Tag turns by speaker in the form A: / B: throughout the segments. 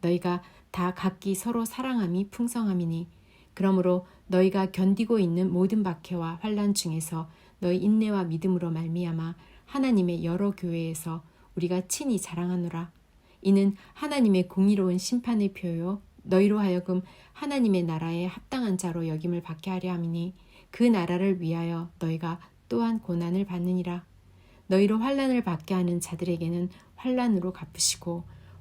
A: 너희가 다 각기 서로 사랑함이 풍성함이니 그러므로 너희가 견디고 있는 모든 박해와 환란 중에서 너희 인내와 믿음으로 말미암아 하나님의 여러 교회에서 우리가 친히 자랑하노라. 이는 하나님의 공의로운 심판의 표요 너희로 하여금 하나님의 나라에 합당한 자로 여김을 받게 하려 함이니 그 나라를 위하여 너희가 또한 고난을 받느니라. 너희로 환란을 받게 하는 자들에게는 환란으로 갚으시고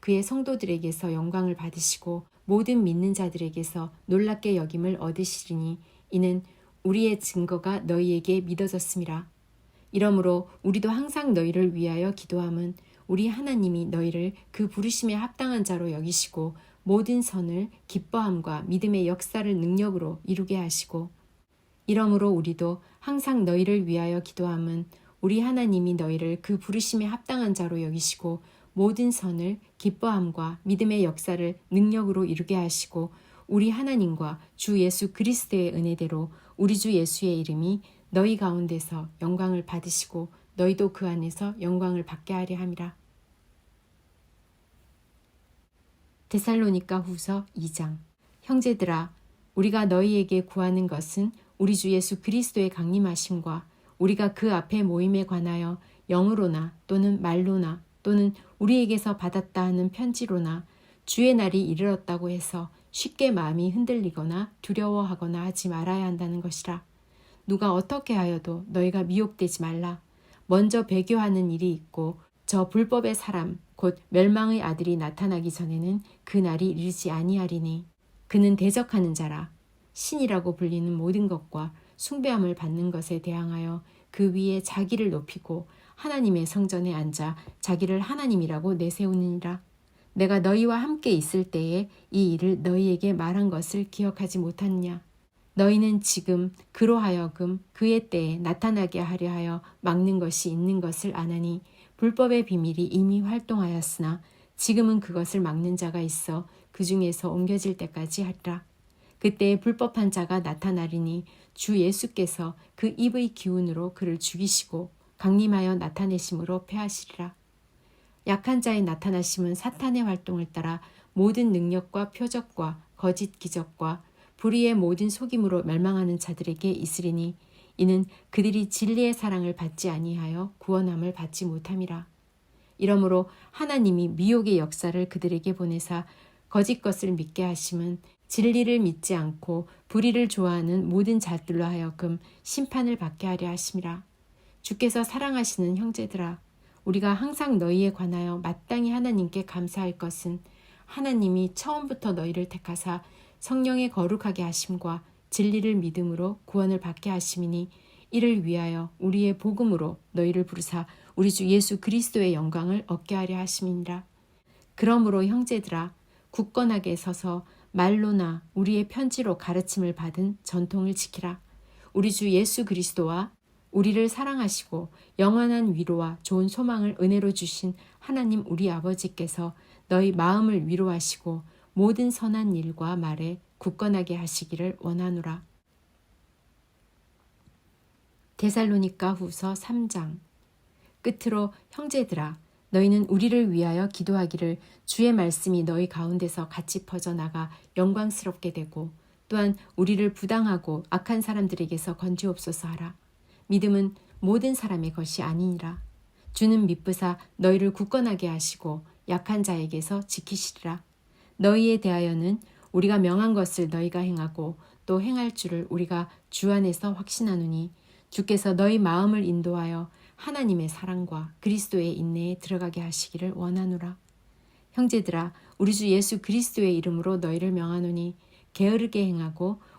A: 그의 성도들에게서 영광을 받으시고 모든 믿는 자들에게서 놀랍게 여김을 얻으시리니 이는 우리의 증거가 너희에게 믿어졌음이라. 이러므로 우리도 항상 너희를 위하여 기도함은 우리 하나님이 너희를 그 부르심에 합당한 자로 여기시고 모든 선을 기뻐함과 믿음의 역사를 능력으로 이루게 하시고 이러므로 우리도 항상 너희를 위하여 기도함은 우리 하나님이 너희를 그 부르심에 합당한 자로 여기시고 모든 선을 기뻐함과 믿음의 역사를 능력으로 이루게 하시고 우리 하나님과 주 예수 그리스도의 은혜대로 우리 주 예수의 이름이 너희 가운데서 영광을 받으시고 너희도 그 안에서 영광을 받게 하려 함이라. 데살로니가 후서 2장 형제들아 우리가 너희에게 구하는 것은 우리 주 예수 그리스도의 강림하심과 우리가 그 앞에 모임에 관하여 영으로나 또는 말로나 또는 우리에게서 받았다 하는 편지로나 주의 날이 이르렀다고 해서 쉽게 마음이 흔들리거나 두려워하거나 하지 말아야 한다는 것이라. 누가 어떻게 하여도 너희가 미혹되지 말라. 먼저 배교하는 일이 있고 저 불법의 사람 곧 멸망의 아들이 나타나기 전에는 그 날이 이르지 아니하리니 그는 대적하는 자라 신이라고 불리는 모든 것과 숭배함을 받는 것에 대항하여 그 위에 자기를 높이고 하나님의 성전에 앉아 자기를 하나님이라고 내세우느니라. 내가 너희와 함께 있을 때에 이 일을 너희에게 말한 것을 기억하지 못하느냐. 너희는 지금 그로 하여금 그의 때에 나타나게 하려 하여 막는 것이 있는 것을 아나니 불법의 비밀이 이미 활동하였으나 지금은 그것을 막는 자가 있어 그 중에서 옮겨질 때까지 하리라. 그때 불법한 자가 나타나리니 주 예수께서 그 입의 기운으로 그를 죽이시고 강림하여 나타내심으로 패하시리라. 약한 자의 나타나심은 사탄의 활동을 따라 모든 능력과 표적과 거짓 기적과 불의의 모든 속임으로 멸망하는 자들에게 있으리니 이는 그들이 진리의 사랑을 받지 아니하여 구원함을 받지 못함이라. 이러므로 하나님이 미혹의 역사를 그들에게 보내사 거짓 것을 믿게 하심은 진리를 믿지 않고 불의를 좋아하는 모든 자들로 하여금 심판을 받게 하려 하심이라. 주께서 사랑하시는 형제들아, 우리가 항상 너희에 관하여 마땅히 하나님께 감사할 것은 하나님이 처음부터 너희를 택하사 성령의 거룩하게 하심과 진리를 믿음으로 구원을 받게 하심이니 이를 위하여 우리의 복음으로 너희를 부르사 우리 주 예수 그리스도의 영광을 얻게 하려 하심이니라. 그러므로 형제들아 굳건하게 서서 말로나 우리의 편지로 가르침을 받은 전통을 지키라. 우리 주 예수 그리스도와 우리를 사랑하시고 영원한 위로와 좋은 소망을 은혜로 주신 하나님 우리 아버지께서 너희 마음을 위로하시고 모든 선한 일과 말에 굳건하게 하시기를 원하노라. 데살로니가 후서 3장 끝으로 형제들아 너희는 우리를 위하여 기도하기를 주의 말씀이 너희 가운데서 같이 퍼져나가 영광스럽게 되고 또한 우리를 부당하고 악한 사람들에게서 건지옵소서 하라. 믿음은 모든 사람의 것이 아니니라. 주는 미쁘사 너희를 굳건하게 하시고 약한 자에게서 지키시리라. 너희에 대하여는 우리가 명한 것을 너희가 행하고 또 행할 줄을 우리가 주 안에서 확신하노니 주께서 너희 마음을 인도하여 하나님의 사랑과 그리스도의 인내에 들어가게 하시기를 원하노라. 형제들아 우리 주 예수 그리스도의 이름으로 너희를 명하노니 게으르게 행하고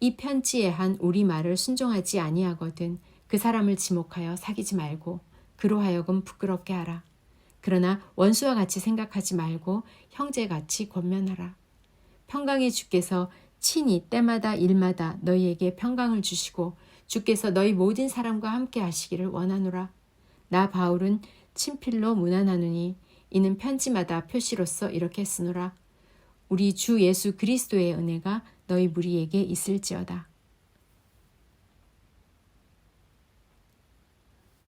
A: 이 편지에 한 우리 말을 순종하지 아니하거든 그 사람을 지목하여 사귀지 말고 그로 하여금 부끄럽게 하라. 그러나 원수와 같이 생각하지 말고 형제같이 권면하라. 평강의 주께서 친히 때마다 일마다 너희에게 평강을 주시고 주께서 너희 모든 사람과 함께 하시기를 원하노라. 나 바울은 친필로 문안하노니 이는 편지마다 표시로서 이렇게 쓰노라. 우리 주 예수 그리스도의 은혜가 너희 무리에게 있을지어다.